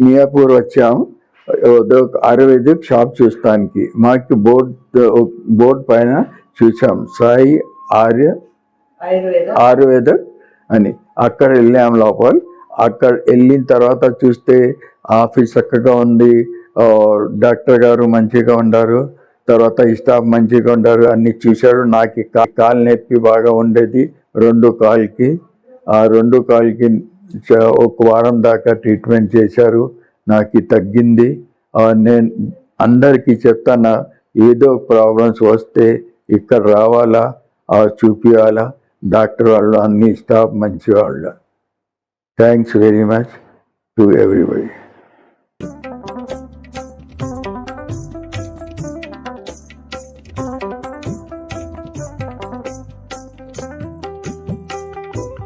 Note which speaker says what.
Speaker 1: మియాపూర్ వచ్చాం ఏదో ayurvedic shop చూస్తానికి. మాకు బోర్డ్ బోర్డ్ పైన చూసాం. సాయి ఆర్య
Speaker 2: ఆయుర్వేద.
Speaker 1: అని. అక్కడ వెళ్ళాం లోపల. అక్కడ వెళ్ళిన తర్వాత చూస్తే ఆఫీస్ చక్కగా ఉంది. డాక్టర్ గారు మంచిగా ఉన్నారు తర్వాత స్టాఫ్ మంచిగా ఉండారు అన్ని చూశారు. నాకు కాలు నొప్పి బాగా ఉండేది రెండు కాల్కి. ఆ రెండు కాల్కి చ- ఒక వారం దాకా ట్రీట్మెంట్ చేశారు. నాకు తగ్గింది. నేను అందరికీ చెప్తాను ఏదో ప్రాబ్లమ్స్ వస్తే ఇక్కడ రావాలా ఆ చూపించాలా డాక్టర్ వాళ్ళు అన్ని స్టాఫ్ మంచి వాళ్ళు thanks very much to everybody. Thanks.